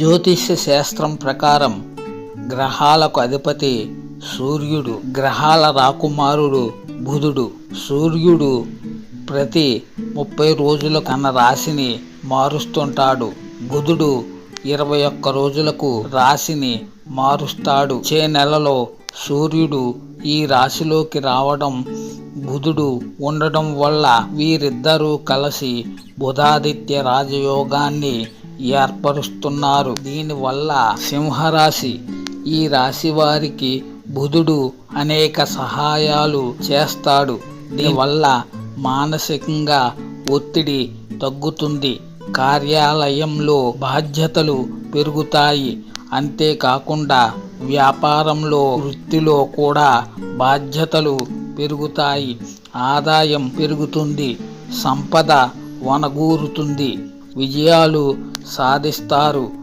జ్యోతిష్య శాస్త్రం ప్రకారం గ్రహాలకు అధిపతి సూర్యుడు గ్రహాల రాకుమారుడు బుధుడు. సూర్యుడు ప్రతి ముప్పై రోజులకు తన రాశిని మారుస్తుంటాడు. బుధుడు ఇరవై ఒక్క రోజులకు రాశిని మారుస్తాడు. చే నెలలో సూర్యుడు ఈ రాశిలోకి రావడం బుధుడు ఉండడం వల్ల వీరిద్దరూ కలిసి బుధాదిత్య రాజయోగాన్ని ఏర్పరుస్తున్నారు. దీనివల్ల సింహరాశి ఈ రాశి వారికి బుధుడు అనేక సహాయాలు చేస్తాడు. దీనివల్ల మానసికంగా ఒత్తిడి తగ్గుతుంది. కార్యాలయంలో బాధ్యతలు పెరుగుతాయి. అంతేకాకుండా వ్యాపారంలో వృత్తిలో కూడా బాధ్యతలు పెరుగుతాయి. ఆదాయం పెరుగుతుంది. సంపద వనగూరుతుంది. విజయాలు సాధిస్తారు.